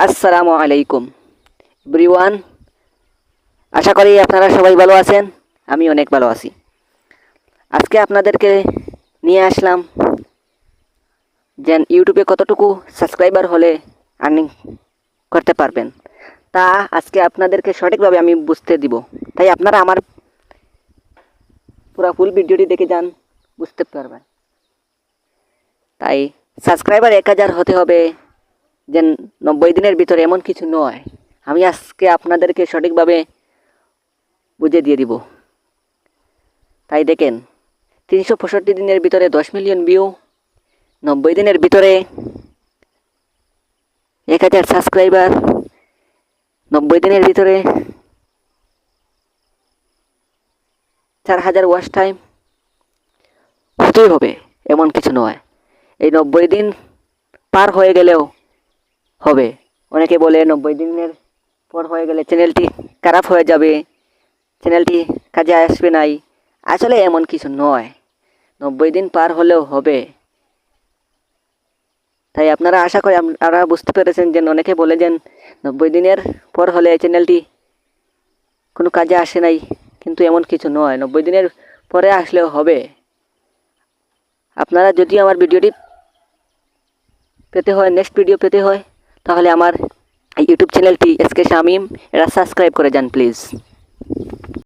আসসালামু আলাইকুম। এভরিওয়ান, আশা করি আপনারা সবাই ভালো আছেন আমি অনেক ভালো আছি। আজকে আপনাদেরকে নিয়ে আসলাম যে ইউটিউবে কতটুকু সাবস্ক্রাইবার হলে আর্নিং করতে পারবেন, তা আজকে আপনাদেরকে সঠিকভাবে আমি বুঝতে দিব। তাই আপনারা আমার পুরো ফুল ভিডিওটি দেখে যান, বুঝতে পারবেন। তাই সাবস্ক্রাইবার এক হাজার হতে হবে যে নব্বই দিনের ভিতরে এমন কিছু নয়। আমি আজকে আপনাদেরকে সঠিকভাবে বুঝিয়ে দিয়ে দিব। তাই দেখেন, তিনশো পঁয়ষট্টি দিনের ভিতরে দশ মিলিয়ন ভিউ নব্বই দিনের ভিতরে এক হাজার সাবস্ক্রাইবার নব্বই দিনের ভিতরে চার হাজার ওয়াচ টাইম হতেই হবে, এমন কিছু নয়। এই নব্বই দিন পার হয়ে গেলেও হবে। অনেকে বলে নব্বই দিনের পর হয়ে গেলে চ্যানেলটি খারাপ হয়ে যাবে। চ্যানেলটি কাজে আসবে নাই। আসলে এমন কিছু নয়। নব্বই দিন পার হলেও হবে। তাই আপনারা আশা করি আপনারা বুঝতে পেরেছেন যে অনেকে বলে যে নব্বই দিনের পর হলে চ্যানেলটি কোনো কাজে আসে নাই। কিন্তু এমন কিছু নয়। নব্বই দিনের পরে আসলেও হবে। আপনারা যদি আমার ভিডিওটি পেতে হয় নেক্সট ভিডিও পেতে হয় তাহলে আমার ইউটিউব চ্যানেলটি এসকে শামিম এরা সাবস্ক্রাইব করে যান প্লিজ